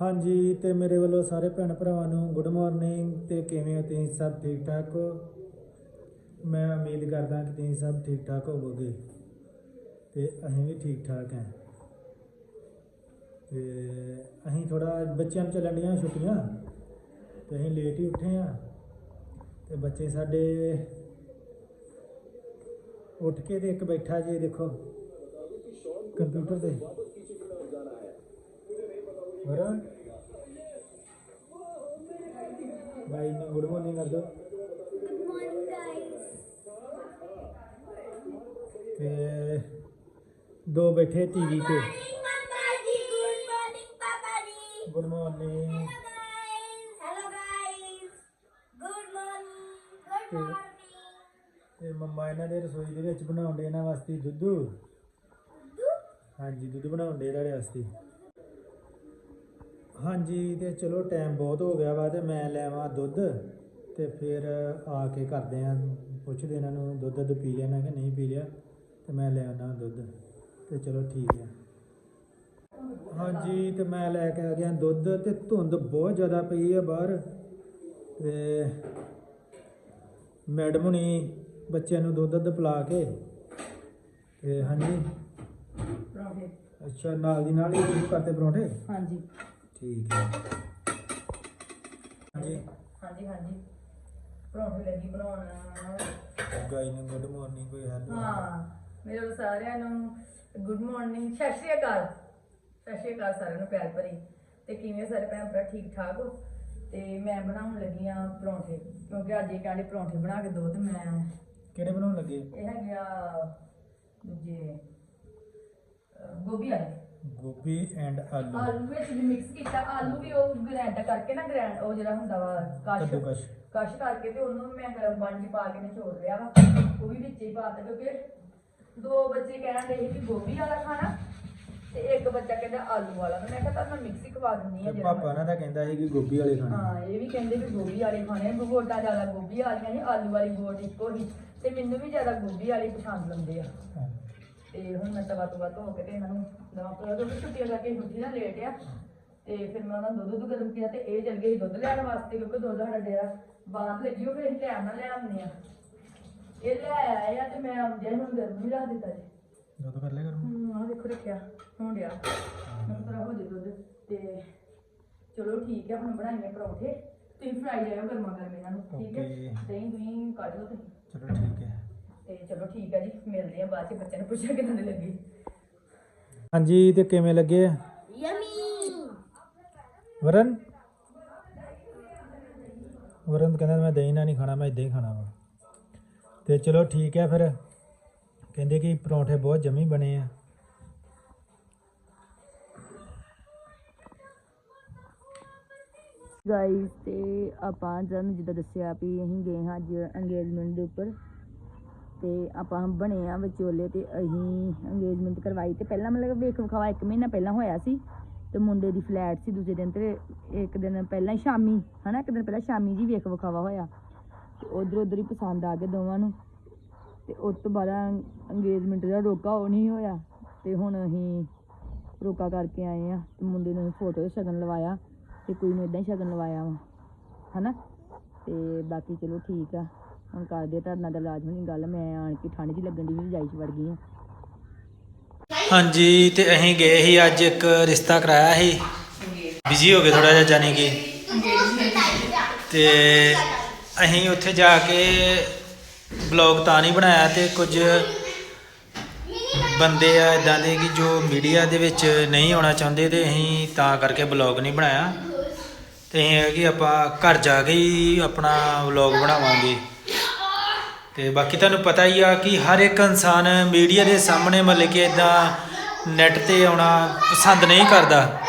ਹਾਂਜੀ, ਤੇ ਮੇਰੇ ਵੱਲੋਂ ਸਾਰੇ ਭੈਣ ਭਰਾਵਾਂ ਨੂੰ ਗੁੱਡ ਮਾਰਨਿੰਗ ਤੇ ਕਿਵੇਂ ਹੋ ਤੁਸੀਂ ਸਭ ਠੀਕ ਠਾਕ ਹੋ? ਮੈਂ ਉਮੀਦ ਕਰਦਾ ਕਿ ਤੁਸੀਂ ਸਭ ਠੀਕ ਠਾਕ ਹੋਵੋਗੇ ਤੇ ਅਸੀਂ ਵੀ ਠੀਕ ਠਾਕ ਹਾਂ। ਤੇ ਅਸੀਂ ਥੋੜਾ ਬੱਚਿਆਂ ਨੂੰ ਚੱਲਣ ਡੀਆਂ ਛੁੱਟੀਆਂ, ਤੇ ਅਸੀਂ ਲੇਟ ਹੀ ਉੱਠੇ ਆ ਤੇ ਬੱਚੇ ਸਾਡੇ ਉੱਠ ਕੇ ਤੇ ਇੱਕ ਬੈਠਾ ਜੀ ਦੇਖੋ, ਕੰਪਿਊਟਰ ਤੇ। ਮਾਰਨਿੰਗ ਕਰ ਦੋ Good morning, guys. ਤੇ ਦੋ ਬੈਠੇ ਟੀਵੀ ਤੇ. Good morning Hmm. ਤੇ ਮੰਮਾ ਇਹਨਾਂ ਦੇ ਰਸੋਈ ਦੇ ਵਿੱਚ ਬਣਾਉਂਦੇ ਇਹਨਾਂ ਵਾਸਤੇ ਦੁੱਧੂ ਹਾਂਜੀ ਦੁੱਧ ਬਣਾਉਂਦੇ ਇਹਨਾਂ ਵਾਸਤੇ ਹਾਂਜੀ ਤੇ ਚਲੋ ਟਾਈਮ ਬਹੁਤ ਹੋ ਗਿਆ ਵਾ ਤੇ ਮੈਂ ਲੈਵਾਂ ਦੁੱਧ ਤੇ ਫਿਰ ਆ ਕੇ ਕਰਦੇ ਆ ਪੁੱਛਦੇ ਇਹਨਾਂ ਨੂੰ ਦੁੱਧ ਦੁੱਧ ਪੀ ਲਿਆ ਨਾ ਕਿ ਨਹੀਂ ਪੀ ਲਿਆ ਤੇ ਮੈਂ ਲੈ ਆਉਣਾ ਦੁੱਧ ਤੇ ਚਲੋ ਠੀਕ ਹੈ ਹਾਂਜੀ ਤੇ ਮੈਂ ਲੈ ਕੇ ਆ ਗਿਆ ਦੁੱਧ ਤੇ ਧੁੰਦ ਬਹੁਤ ਜ਼ਿਆਦਾ ਪਈ ਹੈ ਬਾਹਰ ਤੇ ਮੈਡਮ ਹੁਣੀ ਬੱਚਿਆਂ ਨੂੰ ਦੁੱਧ ਦੁੱਧ ਪਿਲਾ ਕੇ ਤੇ ਹਾਂਜੀ। ਅੱਛਾ ਨਾਲ ਦੀ ਨਾਲ ਹੀ ਕਰਤੇ ਪਰੌਂਠੇ? ਹਾਂਜੀ। ਠੀਕ ਹੈ। ਹਾਂਜੀ। ਹਾਂਜੀ ਹਾਂਜੀ। ਪਰੌਂਠੇ ਲੱਗੀ ਬਣਾਉਣ। ਗਾਈ ਨੂੰ ਗੁੱਡ ਮਾਰਨਿੰਗ ਕੋਈ ਹੈਲੋ ਹਾਂ ਮੇਰੇ ਵੱਲੋਂ ਸਾਰਿਆਂ ਨੂੰ ਗੁੱਡ ਮਾਰਨਿੰਗ ਸਤਿ ਸ਼੍ਰੀ ਅਕਾਲ। ਸਤਿ ਸ਼੍ਰੀ ਅਕਾਲ ਸਾਰਿਆਂ ਨੂੰ ਪਿਆਰ ਭਰੀ। ਤੇ ਕਿਵੇਂ ਸਾਰੇ ਭੈਣ ਭਰਾ ਠੀਕ ਠਾਕ ਹੋ? ਤੇ ਮੈਂ ਬਣਾਉਣ ਲੱਗੀ ਆ ਪਰੌਂਠੇ ਕਿਉਂਕਿ ਅੱਜ ਇਹ ਕਹਿੰਦੇ ਪਰੌਂਠੇ ਬਣਾ ਕੇ ਦੋ ਤੇ ਮੈਂ ਕਿਹੜੇ ਬਣਾਉਣ ਲੱਗੇ? ਇਹ ਹੈਗੇ ਆ ਦੂਜੇ ਗੋਭੀ ਵਾਲੇ। ਗੋਭੀ ਐਂਡ ਆਲੂ। ਆਲੂ ਵਿੱਚ ਵੀ ਮਿਕਸ ਕੀਤਾ। ਆਲੂ ਵੀ ਉਹ ਗ੍ਰੈਂਡ ਕਰਕੇ ਨਾ ਗ੍ਰੈਂਡ ਉਹ ਜਿਹੜਾ ਹੁੰਦਾ ਵਾ ਕਸ਼। ਕੱਦੂਕਸ਼। ਕਸ਼ ਕਰਕੇ ਤੇ ਉਹਨੂੰ ਮੈਂ ਗਰਮ ਪਾਣੀ 'ਚ ਪਾ ਕੇ ਨਿਚੋੜ ਲਿਆ ਵਾ। ਉਹ ਵੀ ਵਿੱਚ ਹੀ ਪਾ ਤਾ ਕਿਉਂਕਿ ਦੋ ਬੱਚੇ ਕਹਿਣ ਦੇ ਸੀ ਕਿ ਗੋਭੀ ਵਾਲਾ ਖਾਣਾ ਤੇ ਇੱਕ ਬੱਚਾ ਕਹਿੰਦਾ ਆਲੂ ਵਾਲਾ। ਤੇ ਮੈਂ ਕਿਹਾ ਤਾਂ ਮੈਂ ਮਿਕਸ ਹੀ ਖਵਾ ਦਿੰਦੀ ਆ ਤੇ ਜਿਹੜਾ ਪਾਪਾ ਨਾਲ ਤਾਂ ਕਹਿੰਦਾ ਸੀ ਕਿ ਗੋਭੀ ਵਾਲੇ ਖਾਣੇ। ਹਾਂ ਇਹ ਵੀ ਕਹਿੰਦੇ ਵੀ ਗੋਭੀ ਵਾਲੇ ਖਾਣੇ ਆ, ਗੋਟਾ ਜ਼ਿਆਦਾ ਗੋਭੀ ਵਾਲੀਆਂ ਨੇ ਆਲੂ ਵਾਲੀ ਗੋਟ ਇੱਕੋ ਹੀ। ਤੇ ਮੈਨੂੰ ਵੀ ਜ਼ਿਆਦਾ ਗੋਭੀ ਵਾਲੇ ਪਸੰਦ ਲੰਦੇ ਆ। ਤੇ ਹੁਣ ਮੈਂ ਤਵਾ ਤਵਾ ਧੋ ਕੇ ਤੇ ਇਹਨਾਂ ਨੂੰ ਦਵਾ ਪਾ ਦੋ ਛੁੱਟੀਆਂ ਕਰਕੇ ਛੁੱਟੀ ਨਾ ਲੇਟ ਆ ਤੇ ਫਿਰ ਮੈਂ ਉਹਨਾਂ ਨੂੰ ਦੁੱਧ ਦੁੱਧ ਗਰਮ ਕੀਤਾ ਤੇ ਇਹ ਚਲ ਗਏ ਦੁੱਧ ਲੈਣ ਵਾਸਤੇ ਕਿਉਂਕਿ ਦੁੱਧ ਸਾਡਾ ਡੇਰਾ ਬਾਹਰ ਲੱਗੀ ਉਹ ਫਿਰ ਟਾਈਮ ਨਾਲ ਲੈ ਆਉਂਦੇ ਆ। ਇਹ ਲੈ ਆਏ ਆ ਤੇ ਮੈਂ ਆਉਂਦੇ ਹੁਣ ਗਰਮ ਹੀ ਰੱਖ ਦਿੱਤਾ ਜੀ। ਦੁੱਧ ਕਰ ਲਿਆ ਕਰੂੰ ਹੂੰ ਦੇਖੋ ਰੱਖਿਆ ਹੁਣ ਡਿਆ। ਮੈਂ ਤਰਾ ਹੋ ਜੇ ਦੁੱਧ ਤੇ ਚਲੋ ਠੀਕ ਹੈ ਹੁਣ ਬਣਾਈਏ ਪਰੌਂਠੇ। ਤੁਸੀਂ ਫਰਾਈ ਜਾਇਓ ਗਰਮਾ ਗਰਮ ਇਹਨਾਂ ਨੂੰ ਠੀਕ ਹੈ. ਦਹੀਂ ਦਹੀਂ ਕੱਢ ਲਓ ਤੁਸੀਂ। ਚਲੋ ਠੀਕ ਹੈ। ਤੇ ਚਲੋ ਠੀਕ ਹੈ ਜੀ ਮਿਲਦੇ ਆ ਬਾਅਦ ਚ ਬੱਚਿਆਂ ਨੂੰ ਪੁੱਛਿਆ ਕਿਦਾਂ ਦੇ ਲੱਗੀ। ਹਾਂਜੀ ਤੇ ਕਿਵੇਂ ਲੱਗੇ? Yummy. ਵਰਨ? ਵਰਨ ਕਹਿੰਦਾ ਮੈਂ ਦਹੀਂ ਨਾਲ ਨਹੀਂ ਖਾਣਾ ਮੈਂ ਇਦਾਂ ਹੀ ਖਾਣਾ ਵਾ। ਤੇ ਚਲੋ ਠੀਕ ਹੈ ਫਿਰ। ਕਹਿੰਦੇ ਕਿ ਪਰੌਂਠੇ ਬਹੁਤ ਜਮੀ ਬਣੇ ਆ। ਗਾਈਸ ਤੇ ਆਪਾਂ ਤੁਹਾਨੂੰ ਜਿੱਦਾਂ ਦੱਸਿਆ ਵੀ ਅਸੀਂ ਗਏ ਹਾਂ ਅੱਜ ਅੰਗੇਜਮੈਂਟ ਦੇ ਉੱਪਰ। ਤੇ ਆਪਾਂ ਬਣੇ ਆ ਵਿਚੋਲੇ ਤੇ ਅਸੀਂ ਅੰਗੇਜਮੈਂਟ ਕਰਵਾਈ ਤੇ ਪਹਿਲਾਂ ਮਤਲਬ ਵੇਖ ਵਿਖਾਵਾ ਇੱਕ ਮਹੀਨਾ ਪਹਿਲਾਂ ਹੋਇਆ ਸੀ ਤੇ ਮੁੰਡੇ ਦੀ ਫਲੈਟ ਸੀ ਦੂਜੇ ਦਿਨ ਤੇ ਇੱਕ ਦਿਨ ਪਹਿਲਾਂ ਹੀ ਸ਼ਾਮੀ, ਹਨਾ, ਇੱਕ ਦਿਨ ਪਹਿਲਾਂ ਸ਼ਾਮੀ ਜੀ ਵੇਖ ਵਿਖਾਵਾ ਹੋਇਆ ਤੇ ਉਧਰ ਉਧਰ ਹੀ ਪਸੰਦ ਆ ਗਏ ਦੋਵਾਂ ਨੂੰ ਤੇ ਉਸ ਤੋਂ ਬਾਅਦ ਅੰਗੇਜਮੈਂਟ ਦਾ ਰੋਕਾ ਉਹ ਨਹੀਂ ਹੋਇਆ ਤੇ ਹੁਣ ਅਸੀਂ ਰੋਕਾ ਕਰਕੇ ਆਏ ਆ ਤੇ ਮੁੰਡੇ ਨੂੰ ਫੋਟੋ ਸ਼ਗਨ ਲਵਾਇਆ ਤੇ ਕੁੜੀ ਨੂੰ ਇਦਾਂ ਹੀ ਸ਼ਗਨ ਲਵਾਇਆ ਵਾ, ਹਨਾ, ਤੇ ਬਾਕੀ ਚਲੋ ਠੀਕ ਆ। ਹੁਣ ਕਰਦੇ ਆ ਤੁਹਾਡੇ ਨਾਲ ਤਾਂ ਇਲਾਜ ਹੋਣੀ ਗੱਲ, ਮੈਂ ਆਣ ਕੇ ਠੰਡ ਜੀ ਲੱਗਣ ਦੀ ਵੀ ਜਾਈ ਚ ਵੜ ਗਈ ਆ। ਹਾਂਜੀ, ਤੇ ਅਸੀਂ ਗਏ ਸੀ ਅੱਜ ਇੱਕ ਰਿਸ਼ਤਾ ਕਰਾਇਆ ਸੀ। ਬਿਜ਼ੀ ਹੋ ਗਏ ਥੋੜਾ ਜਿਹਾ, ਜਾਣੀ ਕਿ। ਤੇ ਅਸੀਂ ਉੱਥੇ ਜਾ ਕੇ ਬਲੌਗ ਤਾਂ ਨਹੀਂ ਬਣਾਇਆ, ਤੇ ਕੁਝ ਬੰਦੇ ਆ ਇਦਾਂ ਦੇ ਕਿ ਜੋ ਮੀਡੀਆ ਦੇ ਵਿੱਚ ਨਹੀਂ ਆਉਣਾ ਚਾਹੁੰਦੇ, ਤੇ ਅਸੀਂ ਤਾਂ ਕਰਕੇ ਬਲੌਗ ਨਹੀਂ ਬਣਾਇਆ। ਤੇ ਇਹ ਹੈ ਕਿ ਆਪਾਂ ਘਰ ਜਾ ਕੇ ਹੀ ਆਪਣਾ ਵਲੌਗ ਬਣਾਵਾਂਗੇ। ਤੇ ਬਾਕੀ ਤੁਹਾਨੂੰ ਪਤਾ ਹੀ ਆ ਕਿ ਹਰ ਇੱਕ ਇਨਸਾਨ ਮੀਡੀਆ ਦੇ ਸਾਹਮਣੇ ਮਤਲਬ ਕਿ ਇਦਾਂ ਨੈਟ ਤੇ ਆਉਣਾ ਪਸੰਦ ਨਹੀਂ ਕਰਦਾ।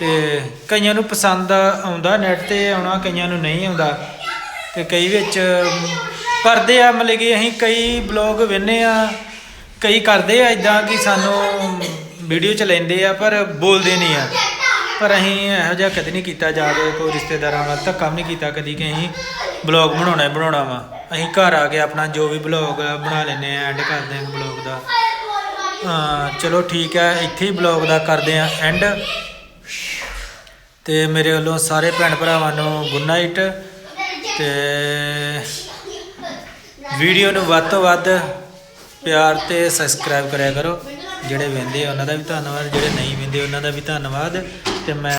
ਤੇ ਕਈਆਂ ਨੂੰ ਪਸੰਦ ਆਉਂਦਾ ਨੈਟ ਤੇ ਆਉਣਾ, ਕਈਆਂ ਨੂੰ ਨਹੀਂ ਆਉਂਦਾ। ਤੇ ਕਈ ਵਿੱਚ ਕਰਦੇ ਆ ਮਤਲਬ ਕਿ ਅਸੀਂ ਕਈ ਬਲੌਗ ਵੇਨੇ ਆ, ਕਈ ਕਰਦੇ ਆ ਇਦਾਂ ਕਿ ਸਾਨੂੰ ਵੀਡੀਓ ਚ ਲੈਂਦੇ ਆ ਪਰ ਬੋਲਦੇ ਨਹੀਂ ਆ। ਪਰ ਅਸੀਂ ਇਹੋ ਜਿਹਾ ਕਦੇ ਨਹੀਂ ਕੀਤਾ, ਜਾ ਕੇ ਕੋਈ ਰਿਸ਼ਤੇਦਾਰਾਂ ਨਾਲ ਧੱਕਾ ਵੀ ਨਹੀਂ ਕੀਤਾ, ਕਦੀ ਕਿ ਅਸੀਂ ਬਲੌਗ ਬਣਾਉਣਾ ਬਣਾਉਣਾ ਵਾ। ਅਸੀਂ ਘਰ ਆ ਕੇ ਆਪਣਾ ਜੋ ਵੀ ਬਲੌਗ ਬਣਾ ਲੈਨੇ ਆ ਐਂਡ ਕਰਦੇ ਹਾਂ ਬਲੌਗ ਦਾ। ਚਲੋ ਠੀਕ ਹੈ, ਇੱਥੇ ਹੀ ਬਲੌਗ ਦਾ ਕਰਦੇ ਆ ਐਂਡ ਤੇ ਮੇਰੇ ਵੱਲੋਂ ਸਾਰੇ ਭੈਣ ਭਰਾਵਾਂ ਨੂੰ ਗੁੱਡ ਨਾਈਟ ਤੇ ਵੀਡੀਓ ਨੂੰ ਵੱਧ ਤੋਂ ਵੱਧ ਪਿਆਰ ਤੇ ਸਬਸਕ੍ਰਾਈਬ ਕਰਿਆ ਕਰੋ। ਜਿਹੜੇ ਵਹਿੰਦੇ ਆ, ਉਹਨਾਂ ਦਾ ਵੀ ਧੰਨਵਾਦ, ਜਿਹੜੇ ਨਹੀਂ ਵਹਿੰਦੇ, ਉਹਨਾਂ ਦਾ ਵੀ ਧੰਨਵਾਦ। ਤੇ ਮੈਂ